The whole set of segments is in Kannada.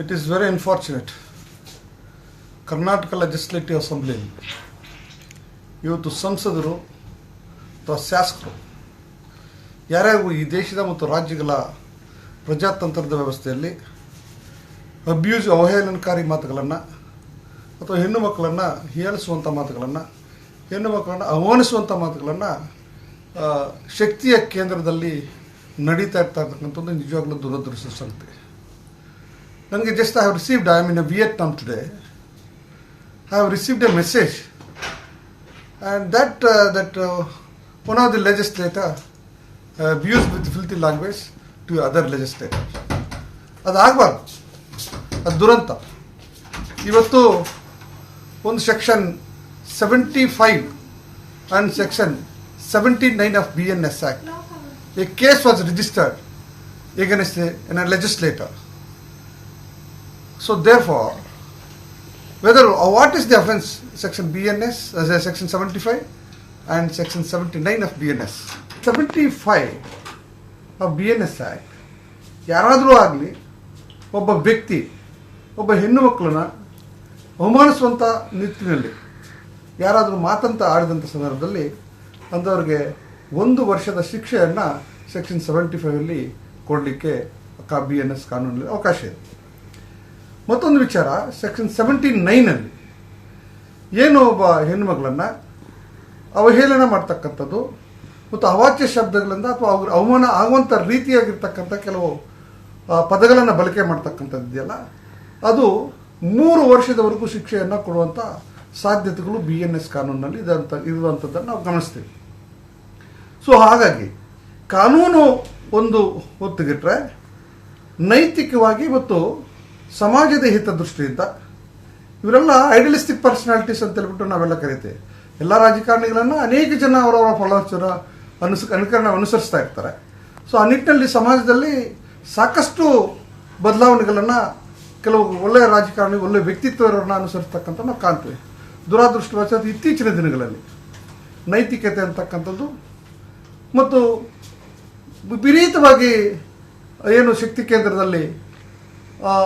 It is very unfortunate. Karnataka legislative ಅಸೆಂಬ್ಲಿಯಲ್ಲಿ ಇವತ್ತು ಸಂಸದರು ಅಥವಾ ಶಾಸಕರು ಯಾರ್ಯಾರಿಗೂ ಈ ದೇಶದ ಮತ್ತು ರಾಜ್ಯಗಳ ಪ್ರಜಾತಂತ್ರದ ವ್ಯವಸ್ಥೆಯಲ್ಲಿ ಅಬ್ಯೂಸ್, ಅವಹೇಳನಕಾರಿ ಮಾತುಗಳನ್ನು ಅಥವಾ ಹೆಣ್ಣು ಮಕ್ಕಳನ್ನು ಹೀಯಾಳಿಸುವಂಥ ಮಾತುಗಳನ್ನು, ಹೆಣ್ಣು ಮಕ್ಕಳನ್ನು ಅವಮಾನಿಸುವಂಥ ಮಾತುಗಳನ್ನು ಶಕ್ತಿಯ ಕೇಂದ್ರದಲ್ಲಿ ನಡೀತಾ ಇರ್ತಾ ಇರ್ತಕ್ಕಂಥದ್ದು ನಿಜವಾಗ್ಲೂ ದುರದೃಷ್ಟ ಸಂಗತಿ ನನಗೆ just I have received I am in Vietnam today I have received a message, and that uh, that uh, one of the legislator uh, abused with filthy language to other legislators. ಅದು ಆಗಬಾರ್ದು ಅದು ದುರಂತ ಇವತ್ತು ಒಂದು section seventy five and section seventy nine of B N S act a case was registered against N A legislator there for whether uh, what is the offence section bns uh, section 75 and section 79 of bns 75 of bns act ಯಾರಾದರೂ ಆಗಲಿ ಒಬ್ಬ ವ್ಯಕ್ತಿ ಒಬ್ಬ ಹೆಣ್ಣು ಮಕ್ಕಳನ್ನ ಅವಮಾನಿಸುವಂಥ ನಿಟ್ಟಿನಲ್ಲಿ ಯಾರಾದರೂ ಮಾತಂತ ಆಡಿದಂಥ ಸಂದರ್ಭದಲ್ಲಿ ಅಂಥವ್ರಿಗೆ ಒಂದು ವರ್ಷದ ಶಿಕ್ಷೆಯನ್ನು ಸೆಕ್ಷನ್ ಸೆವೆಂಟಿ ಫೈವಲ್ಲಿ ಕೊಡಲಿಕ್ಕೆ ಬಿ ಎನ್ ಎಸ್ ಕಾನೂನಲ್ಲಿ ಅವಕಾಶ ಇದೆ. ಮತ್ತೊಂದು ವಿಚಾರ ಸೆಕ್ಷನ್ ಸೆವೆಂಟಿ ನೈನಲ್ಲಿ ಏನು ಒಬ್ಬ ಹೆಣ್ಣುಮಗಳನ್ನು ಅವಹೇಳನ ಮಾಡ್ತಕ್ಕಂಥದ್ದು ಮತ್ತು ಅವಾಚ್ಯ ಶಬ್ದಗಳಿಂದ ಅಥವಾ ಅವ್ರ ಅವಮಾನ ಆಗುವಂಥ ರೀತಿಯಾಗಿರ್ತಕ್ಕಂಥ ಕೆಲವು ಪದಗಳನ್ನು ಬಳಕೆ ಮಾಡ್ತಕ್ಕಂಥದ್ದಿದೆಯಲ್ಲ, ಅದು ಮೂರು ವರ್ಷದವರೆಗೂ ಶಿಕ್ಷೆಯನ್ನು ಕೊಡುವಂಥ ಸಾಧ್ಯತೆಗಳು ಬಿ ಎನ್ ಎಸ್ ಕಾನೂನಿನಲ್ಲಿ ಇದಂತ ಇರುವಂಥದ್ದನ್ನು ನಾವು ಗಮನಿಸ್ತೀವಿ. ಸೊ ಹಾಗಾಗಿ ಕಾನೂನು ಒಂದು ಹೊತ್ತುಗಿಟ್ರೆ ನೈತಿಕವಾಗಿ ಮತ್ತು ಸಮಾಜದ ಹಿತದೃಷ್ಟಿಯಿಂದ ಇವರೆಲ್ಲ ಐಡಿಯಲಿಸ್ಟಿಕ್ ಪರ್ಸನಾಲಿಟೀಸ್ ಅಂತ ಹೇಳ್ಬಿಟ್ಟು ನಾವೆಲ್ಲ ಕರಿತೇವೆ. ಎಲ್ಲ ರಾಜಕಾರಣಿಗಳನ್ನು ಅನೇಕ ಜನ ಅವರವರ ಫಲೋಚರ ಅನುಸ, ಅನುಕರಣ ಅನುಸರಿಸ್ತಾ ಇರ್ತಾರೆ. ಸೊ ಆ ನಿಟ್ಟಿನಲ್ಲಿ ಸಮಾಜದಲ್ಲಿ ಸಾಕಷ್ಟು ಬದಲಾವಣೆಗಳನ್ನು ಕೆಲವು ಒಳ್ಳೆಯ ರಾಜಕಾರಣಿ, ಒಳ್ಳೆಯ ವ್ಯಕ್ತಿತ್ವರನ್ನು ಅನುಸರಿಸ್ತಕ್ಕಂಥ ನಾವು ಕಾಣ್ತೇವೆ. ದುರಾದೃಷ್ಟವಶಾತ್ ಇತ್ತೀಚಿನ ದಿನಗಳಲ್ಲಿ. ನೈತಿಕತೆ ಅಂತಕ್ಕಂಥದ್ದು ಮತ್ತು ವಿಪರೀತವಾಗಿ ಏನು ಶಕ್ತಿ ಕೇಂದ್ರದಲ್ಲಿ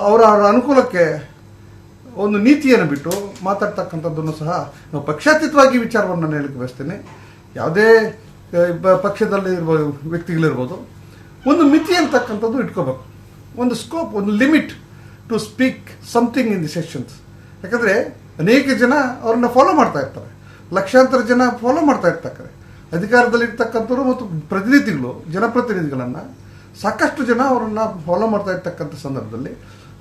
ಅವರ ಅನುಕೂಲಕ್ಕೆ ಒಂದು ನೀತಿಯನ್ನು ಬಿಟ್ಟು ಮಾತಾಡ್ತಕ್ಕಂಥದ್ದನ್ನು ಸಹ ನಾವು ಪಕ್ಷಾತೀತವಾಗಿ ವಿಚಾರವನ್ನು ನಾನು ಹೇಳಕ್ಕೆ ಬಯಸ್ತೇನೆ. ಯಾವುದೇ ಪಕ್ಷದಲ್ಲಿ ಇರುವ ವ್ಯಕ್ತಿಗಳಿರ್ಬೋದು, ಒಂದು ಮಿತಿ ಅಂತಕ್ಕಂಥದ್ದು ಇಟ್ಕೋಬೇಕು. ಒಂದು ಸ್ಕೋಪ್ ಒಂದು limit to speak something in the sessions ಯಾಕಂದರೆ ಅನೇಕ ಜನ ಅವ್ರನ್ನ ಫಾಲೋ ಮಾಡ್ತಾ ಇರ್ತಾರೆ. ಲಕ್ಷಾಂತರ ಜನ ಫಾಲೋ ಮಾಡ್ತಾ ಇರ್ತಾರೆ ಅಧಿಕಾರದಲ್ಲಿರ್ತಕ್ಕಂಥವ್ರು ಮತ್ತು ಪ್ರತಿನಿಧಿಗಳು, ಜನಪ್ರತಿನಿಧಿಗಳನ್ನು ಸಾಕಷ್ಟು ಜನ ಅವರನ್ನು ಫಾಲೋ ಮಾಡ್ತಾ ಇರ್ತಕ್ಕಂಥ ಸಂದರ್ಭದಲ್ಲಿ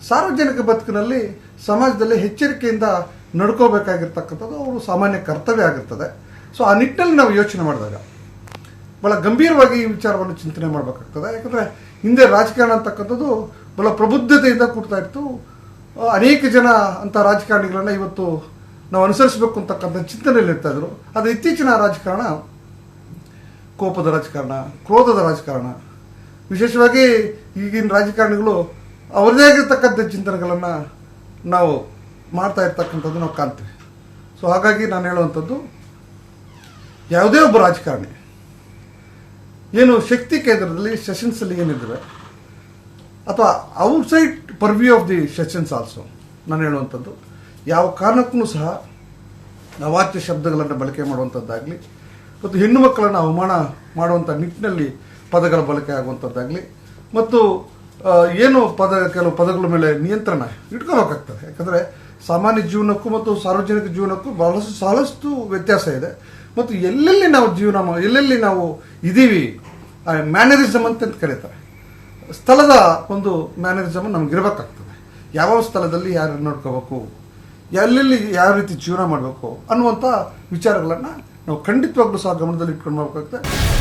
ಸಾರ್ವಜನಿಕ ಬದುಕಿನಲ್ಲಿ ಸಮಾಜದಲ್ಲಿ ಎಚ್ಚರಿಕೆಯಿಂದ ನಡ್ಕೋಬೇಕಾಗಿರ್ತಕ್ಕಂಥದ್ದು ಅವರು ಸಾಮಾನ್ಯ ಕರ್ತವ್ಯ ಆಗಿರ್ತದೆ. ಸೊ ಆ ನಿಟ್ಟಿನಲ್ಲಿ ನಾವು ಯೋಚನೆ ಮಾಡಿದಾಗ ಭಾಳ ಗಂಭೀರವಾಗಿ ಈ ವಿಚಾರವನ್ನು ಚಿಂತನೆ ಮಾಡಬೇಕಾಗ್ತದೆ. ಯಾಕಂದರೆ ಹಿಂದೆ ರಾಜಕಾರಣ ಅಂತಕ್ಕಂಥದ್ದು ಬಹಳ ಪ್ರಬುದ್ಧತೆಯಿಂದ ಕೂಡ್ತಾ ಇತ್ತು. ಅನೇಕ ಜನ ಅಂಥ ರಾಜಕಾರಣಿಗಳನ್ನು ಇವತ್ತು ನಾವು ಅನುಸರಿಸಬೇಕು ಅಂತಕ್ಕಂಥ ಚಿಂತನೆಯಲ್ಲಿ ಇರ್ತಾ ಇದ್ರು. ಆದರೆ ಇತ್ತೀಚಿನ ರಾಜಕಾರಣ ಕೋಪದ ರಾಜಕಾರಣ, ಕ್ರೋಧದ ರಾಜಕಾರಣ ವಿಶೇಷವಾಗಿ ಈಗಿನ ರಾಜಕಾರಣಿಗಳು ಅವ್ರದೇ ಆಗಿರ್ತಕ್ಕಂಥ ಚಿಂತನೆಗಳನ್ನು ನಾವು ಮಾಡ್ತಾ ಇರ್ತಕ್ಕಂಥದ್ದು ನಾವು ಕಾಣ್ತೀವಿ. ಸೊ ಹಾಗಾಗಿ ನಾನು ಹೇಳುವಂಥದ್ದು, ಯಾವುದೇ ಒಬ್ಬ ರಾಜಕಾರಣಿ ಏನು ಶಕ್ತಿ ಕೇಂದ್ರದಲ್ಲಿ ಸೆಷನ್ಸಲ್ಲಿ ಏನಿದ್ರೆ, ಅಥವಾ outside purview of the sessions also ನಾನು ಹೇಳುವಂಥದ್ದು, ಯಾವ ಕಾರಣಕ್ಕೂ ಸಹ ಅವಾಚ್ಯ ಶಬ್ದಗಳನ್ನು ಬಳಕೆ ಮಾಡುವಂಥದ್ದಾಗಲಿ, ಮತ್ತು ಹೆಣ್ಣು ಮಕ್ಕಳನ್ನು ಅವಮಾನ ಮಾಡುವಂಥ ನಿಟ್ಟಿನಲ್ಲಿ ಪದಗಳ ಬಳಕೆ ಆಗುವಂಥದ್ದಾಗಲಿ ಮತ್ತು ಏನು ಪದ, ಕೆಲವು ಪದಗಳ ಮೇಲೆ ನಿಯಂತ್ರಣ ಇಟ್ಕೋಬೇಕಾಗ್ತದೆ ಯಾಕಂದರೆ ಸಾಮಾನ್ಯ ಜೀವನಕ್ಕೂ ಮತ್ತು ಸಾರ್ವಜನಿಕ ಜೀವನಕ್ಕೂ ಬಹಳಷ್ಟು ಸಾಕಷ್ಟು ವ್ಯತ್ಯಾಸ ಇದೆ. ಮತ್ತು ಎಲ್ಲೆಲ್ಲಿ ನಾವು ಜೀವನ ಎಲ್ಲೆಲ್ಲಿ ನಾವು ಇದ್ದೀವಿ ಮ್ಯಾನರಿಸಮ್ ಅಂತ ಕರೀತಾರೆ. ಸ್ಥಳದ ಒಂದು ಮ್ಯಾನರಿಸಮ್ ನಮಗಿರಬೇಕಾಗ್ತದೆ ಯಾವ ಸ್ಥಳದಲ್ಲಿ ಯಾರು ನೋಡ್ಕೋಬೇಕು, ಎಲ್ಲೆಲ್ಲಿ ಯಾವ ರೀತಿ ಜೀವನ ಮಾಡಬೇಕು ಅನ್ನುವಂಥ ವಿಚಾರಗಳನ್ನು ನಾವು ಖಂಡಿತವಾಗ್ಲೂ ಸಹ ಗಮನದಲ್ಲಿ ಇಟ್ಕೊಂಡು ಮಾಡಬೇಕಾಗ್ತದೆ